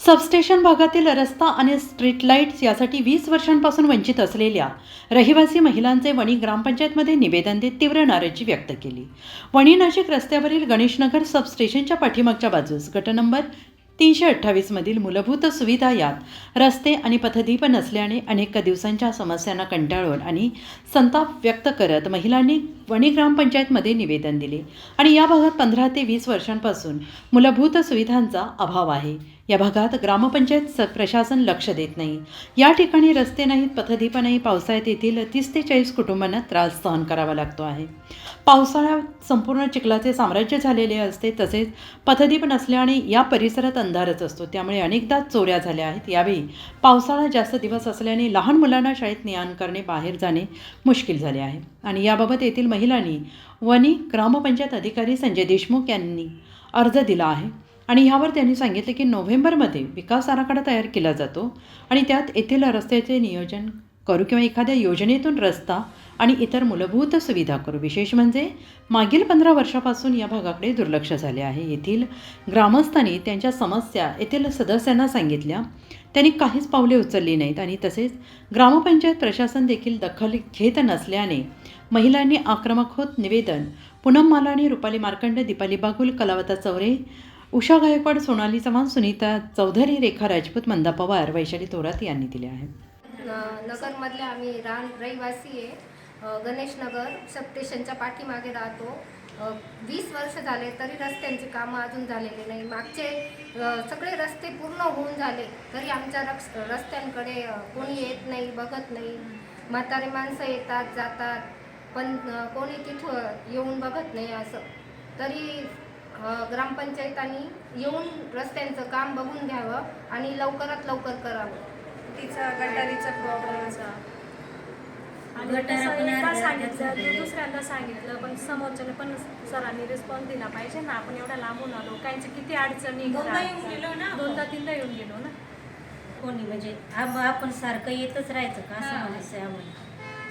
Substation भागातील रस्ता आणि स्ट्रीट लाईट्स यासाठी वीस वर्षांपासून वंचित असलेल्या रहिवासी महिलांचे वणी ग्रामपंचायतमध्ये निवेदन देत तीव्र नाराजी व्यक्त केली. वणी नाशिक रस्त्यावरील गणेशनगर सबस्टेशनच्या पाठीमागच्या बाजूस. गट नंबर तीनशे अठ्ठावीसमधील मूलभूत सुविधा यात रस्ते आणि पथदीप नसल्याने अनेक दिवसांच्या समस्यांना कंटाळून आणि संताप व्यक्त करत महिलांनी वणी ग्रामपंचायतमध्ये निवेदन दिले. आणि या भागात पंधरा ते वीस वर्षांपासून मूलभूत सुविधांचा अभाव आहे. या भागात ग्रामपंचायत स प्रशासन लक्ष देत नाही. या ठिकाणी रस्ते नाहीत पथदीप नाही पावसाळ्यात येथील तीस ते चाळीस कुटुंबांना त्रास सहन करावा लागतो आहे. पावसाळ्यात संपूर्ण चिखलाचे साम्राज्य झालेले असते तसेच पथदीप नसल्याने या परिसरात अंधारच असतो. त्यामुळे अनेकदा चोऱ्या झाल्या आहेत. यावेळी पावसाळा जास्त दिवस असल्याने लहान मुलांना शाळेत नियान करणे बाहेर जाणे मुश्किल झाले आहे. आणि याबाबत येथील महिलांनी वनी ग्रामपंचायत अधिकारी संजय देशमुख यांनी अर्ज दिला आहे. आणि ह्यावर त्यांनी सांगितले की नोव्हेंबरमध्ये विकास आराखडा तयार केला जातो आणि त्यात येथील रस्त्याचे नियोजन करू किंवा एखाद्या योजनेतून रस्ता आणि इतर मूलभूत सुविधा करू. विशेष म्हणजे मागील पंधरा वर्षापासून या भागाकडे दुर्लक्ष झाले आहे. येथील ग्रामस्थांनी त्यांच्या समस्या येथील सदस्यांना सांगितल्या. त्यांनी काहीच पावले उचलली नाहीत आणि तसेच ग्रामपंचायत प्रशासन देखील दखल घेत नसल्याने महिलांनी आक्रमक होत निवेदन पूनम मालानी रुपाली मार्कंड दीपाली बागुल कलावता चौरे उषा गायकवाड सोनाली चव्हाण सुनीता चौधरी रेखा राजपूत मंदा पवार वैशाली थोरात यांनी दिले आहे नगरमधले आम्ही रान रहिवासी आहे. गणेशनगर सबस्टेशनच्या पाठीमागे राहतो. वीस वर्ष झाले तरी रस्त्यांची कामं अजून झालेली नाही. मागचे सगळे रस्ते पूर्ण होऊन झाले तरी आमच्या रक्स रस्त्यांकडे कोणी येत नाही बघत नाही. म्हातारे माणसं येतात जातात पण कोणी तिथं येऊन बघत नाही असं. तरी ग्रामपंचायतांनी येऊन रस्त्यांचं काम बघून घ्यावं आणि लवकरात लवकर करावं. तिचा गटारीचा आणि तसं एकदा अर्ध्या सांगितलं तू दुसऱ्यांदा सांगितलं पण समोरच्याने पण सरांनी रिस्पॉन्स दिला पाहिजे ना आपण एवढ्या लांबून आलो काहींची किती अडचणी दोनदा येऊन गेलो ना आपण. दोनदा तीनदा येऊन गेलो ना? कोणी म्हणजे आप- आपण सारखं येतच राहायचं का असं हा. म्हणायचं आहे आम्हाला.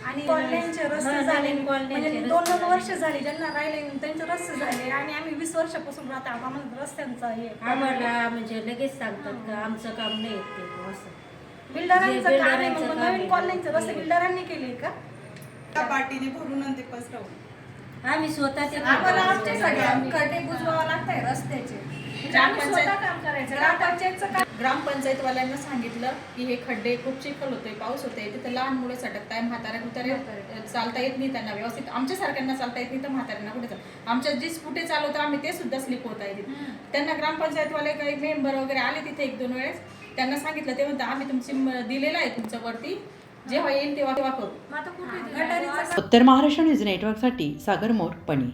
आणि कॉलनीचे हा, रस्ते नवीन झाले. कॉलनीचे म्हणजे रस्ते दोन दोन झाले. वर्ष झाली ज्यांना राहिले त्यांचे रस्ते झाले. आणि आम्ही वीस वर्षापासून राहतो आम्हाला रस्त्यांचा हे आम्हाला म्हणजे लगेच सांगतात का आमचं काम नाही येत ते बुवा असं. बिल्डरांचं काम आहे मग नवीन. कॉलनीचे बिल्डरांनी केले का? त्या पाटीने भरून आणि ते पसरवून. आम्ही स्वतः ते आम्हाला आमचे करतो. सगळे खड्डे बुजवावं लागतंय रस्त्याचे. आम्ही ग्रामपंचायत- स्वतः काम करायचं. ग्रामपंचायतचं काम ग्रामपंचायतवाल्यांना सांगितलं की हे खड्डे खूप चिखल होतोय पाऊस होतोय तिथं लहान मुलं सटकताय म्हाताऱ्या कुताऱ्या चालता येत नाही त्यांना व्यवस्थित. आमच्या सारख्यांना चालता येत नाही तर म्हाताऱ्यांना कुठे चाल आमच्या जी स्कूटे चालवतो आम्ही ते सुद्धा स्लिप होत आहे त्यांना ग्रामपंचायतवाले काही मेंबर वगैरे आले तिथे एक दोन वेळेस. त्यांना सांगितलं ते म्हणतात आम्ही तुमची दिलेलं आहे तुमच्या वरती जेव्हा येईल तेव्हा तेव्हा करू. उत्तर महाराष्ट्र न्यूज नेटवर्कसाठी सागर मोर पणी.